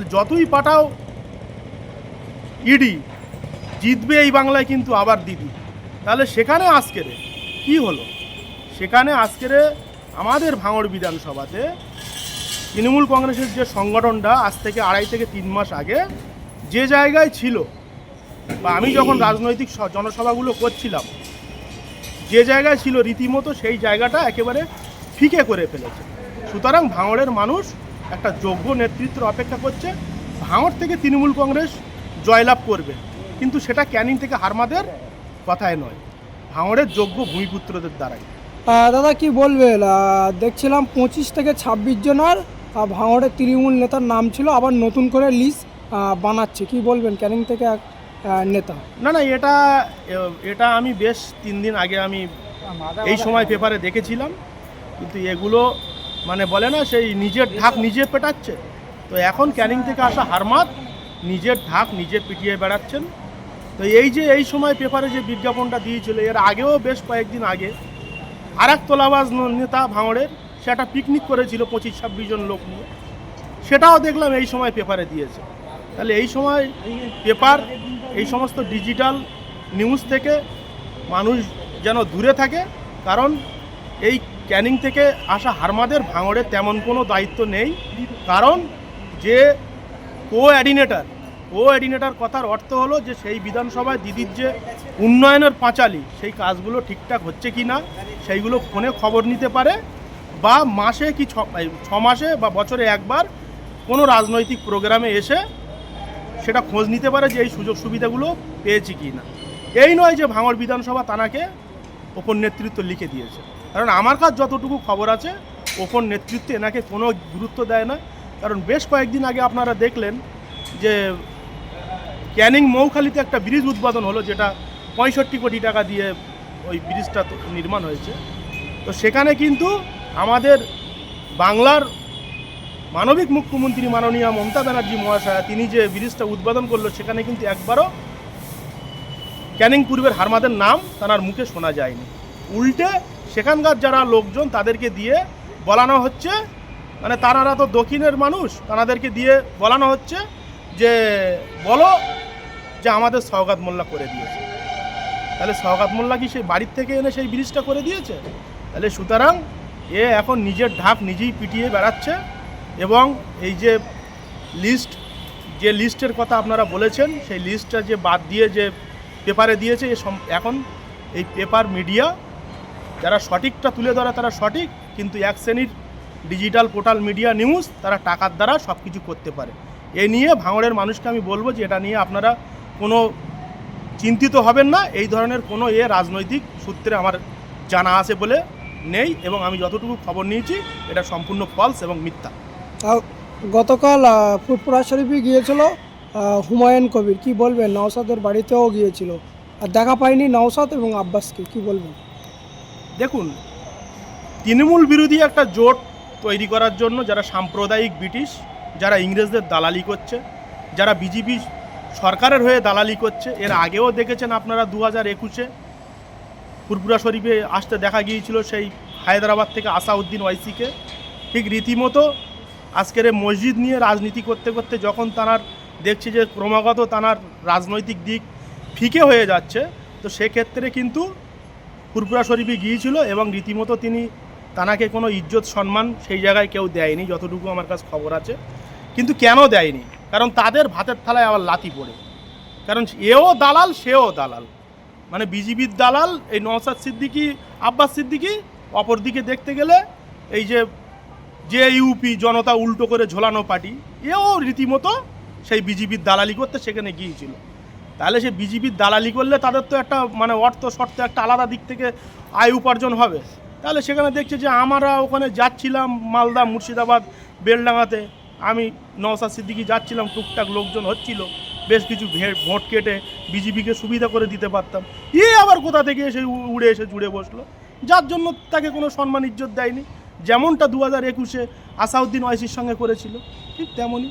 তাহলে যতই পাঠাও, ইডি জিতবে এই বাংলায় কিন্তু আবার দিদি। তাহলে সেখানে আজকেরে কি হলো? সেখানে আজকেরে আমাদের ভাঙড় বিধানসভাতে তৃণমূল কংগ্রেসের যে সংগঠনটা আজ থেকে আড়াই থেকে তিন মাস আগে যে জায়গায় ছিল, বা আমি যখন রাজনৈতিক জনসভাগুলো করছিলাম, যে জায়গায় ছিল রীতিমতো সেই জায়গাটা একেবারে ফিকে করে ফেলেছে। সুতরাং ভাঙড়ের মানুষ একটা যোগ্য নেতৃত্বের অপেক্ষা করছে। ভাঙড় থেকে তৃণমূল কংগ্রেস জয়লাভ করবে। কিন্তু সেটা ক্যানিং থেকে হারমাদের কথায় নয়। ভাঙড়ের যোগ্য ভূমিপুত্রদের দ্বারাই। দাদা কি বলবেন? দেখছিলাম পঁচিশ থেকে ছাব্বিশ জনের ভাঙড়ের তৃণমূল নেতার নাম ছিল আবার নতুন করে লিস্ট বানাচ্ছে। কি বলবেন ক্যানিং থেকে এক নেতা? না না এটা এটা আমি বেশ তিন দিন আগে আমি এই সময় পেপারে দেখেছিলাম। কিন্তু এগুলো মানে বলে না, সেই নিজের ঢাক নিজে পেটাচ্ছে। তো এখন ক্যানিং থেকে আসা হারমাত, নিজের ঢাক নিজে পিটিয়ে বেড়াচ্ছেন। তো এই যে, এই সময় পেপারে যে বিজ্ঞাপনটা দিয়েছিল, এর আগেও বেশ কয়েকদিন আগে আর এক তোলাবাজ নেতা ভাঙড়ের সেটা পিকনিক করেছিল পঁচিশ ছাব্বিশ জন লোক নিয়ে। সেটাও দেখলাম এই সময় পেপারে দিয়েছে। তাহলে এই সময় পেপার, এই সমস্ত ডিজিটাল নিউজ থেকে মানুষ যেন দূরে থাকে, কারণ এই ক্যানিং থেকে আসা হারমাদের ভাঙড়ে তেমন কোনো দায়িত্ব নেই, কারণ যে কো অ্যাডিনেটার কো অ্যাডিনেটার কথার অর্থ হলো যে সেই বিধানসভায় দিদির যে উন্নয়নের পাঁচালি, সেই কাজগুলো ঠিকঠাক হচ্ছে কি না, সেইগুলো ফোনে খবর নিতে পারে, বা মাসে কি ছ মাসে বা বছরে একবার কোনো রাজনৈতিক প্রোগ্রামে এসে সেটা খোঁজ নিতে পারে যে এই সুযোগ সুবিধাগুলো পেয়েছি কি না। এই নয় যে ভাঙড় বিধানসভা তানাকে ওপর নেতৃত্ব লিখে দিয়েছে। কারণ আমার কাছে যতটুকু খবর আছে, ওপর নেতৃত্বে এনাকে কোনো গুরুত্ব দেয় না। কারণ বেশ কয়েকদিন আগে আপনারা দেখলেন যে ক্যানিং মৌখালিতে একটা ব্রিজ উদ্বোধন হলো, যেটা পঁয়ষট্টি কোটি টাকা দিয়ে ওই ব্রিজটা নির্মাণ হয়েছে। তো সেখানে কিন্তু আমাদের বাংলার মানবিক মুখ্যমন্ত্রী মাননীয় মমতা ব্যানার্জি মহাশয়া, তিনি যে ব্রিজটা উদ্বোধন করল, সেখানে কিন্তু একবারও ক্যানিং পূর্বের হারমাদের নাম তার মুখে শোনা যায়নি। উল্টে সেখানকার যারা লোকজন তাদেরকে দিয়ে বলানো হচ্ছে। মানে তারারা তো দক্ষিণের মানুষ, তাদেরকে দিয়ে বলানো হচ্ছে যে, বলো যে আমাদের সওগাত মোল্লা করে দিয়েছে। তাহলে সওগাত মোল্লা কি সেই বাড়ির থেকে এনে সেই ব্রিজটা করে দিয়েছে? তাহলে সুতরাং এ এখন নিজের ঢাক নিজেই পিটিয়ে বেড়াচ্ছে এবং এই যে লিস্ট যে লিস্টের কথা আপনারা বলেছেন, সেই লিস্টটা যে বাদ দিয়ে যে পেপারে দিয়েছে এখন এই পেপার মিডিয়া যারা সঠিকটা তুলে ধরে তারা সঠিক কিন্তু এক শ্রেণির ডিজিটাল পোর্টাল মিডিয়া নিউজ তারা টাকার দ্বারা সব কিছু করতে পারে। এ নিয়ে ভাঙড়ের মানুষকে আমি বলব যে এটা নিয়ে আপনারা কোনো চিন্তিত হবেন না এই ধরনের কোনো এ রাজনৈতিক সূত্রে আমার জানা আছে বলে নেই এবং আমি যতটুকু খবর নিয়েছি এটা সম্পূর্ণ ফলস এবং মিথ্যা। গতকাল আহ, ফুরপুরা শরীফে গিয়েছিল হুমায়ুন কবির। কি বলবেন? নওসাদের বাড়িতেও গিয়েছিল। আর দেখা পাইনি নওসাদ এবং আব্বাসকে। কি বলবেন? দেখুন, তৃণমূল বিরোধী একটা জোট তৈরি করার জন্য যারা সাম্প্রদায়িক ব্রিটিশ, যারা ইংরেজদের দালালি করছে, যারা বিজেপি সরকারের হয়ে দালালি করছে, এর আগেও দেখেছেন আপনারা দু হাজার একুশে ফুরপুরা শরীফে আসতে দেখা গিয়েছিল সেই হায়দ্রাবাদ থেকে আসাউদ্দিন ওয়াইসিকে। ঠিক রীতিমতো আজকের মসজিদ নিয়ে রাজনীতি করতে করতে যখন তানার দেখছে যে ক্রমাগত তানার রাজনৈতিক দিক ফিকে হয়ে যাচ্ছে, তো সেক্ষেত্রে কিন্তু ফুরপুরা শরীফে গিয়েছিল এবং রীতিমতো তিনি তানাকে কোনো ইজ্জত, সম্মান সেই জায়গায় কেউ দেয়নি, যতটুকু আমার কাছে খবর আছে। কিন্তু কেন দেয়নি? কারণ তাদের ভাতের থালায় আবার লাতি পড়ে। কারণ এও দালাল, সেও দালাল। মানে বিজিবির দালাল, এই নওসাদ সিদ্দিকি, আব্বাস সিদ্দিকি, অপরদিকে দেখতে গেলে এই যে যে ইউপি জনতা উল্টো করে ঝোলানো পার্টি, এও রীতিমতো সেই বিজিবির দালালি করতে সেখানে গিয়েছিল। তাহলে সে বিজিবির দালালি করলে তাদের তো একটা মানে অর্থ শর্ত, একটা আলাদা দিক থেকে আয় উপার্জন হবে। তাহলে সেখানে দেখছে যে আমরা ওখানে যাচ্ছিলাম মালদা, মুর্শিদাবাদ বেলডাঙাতে আমি নওসাদ সিদ্দিকি যাচ্ছিলাম, টুকটাক লোকজন হচ্ছিল। বেশ কিছু ভোট কেটে বিজেপিকে সুবিধা করে দিতে পারতাম। এ আবার কোথা থেকে এসে উড়ে এসে জুড়ে বসল? যার জন্য তাকে কোনো সম্মান ইজ্জত দেয়নি। যেমনটা দু হাজার একুশে আসাউদ্দিন ওয়াইসির সঙ্গে করেছিল, ঠিক তেমনই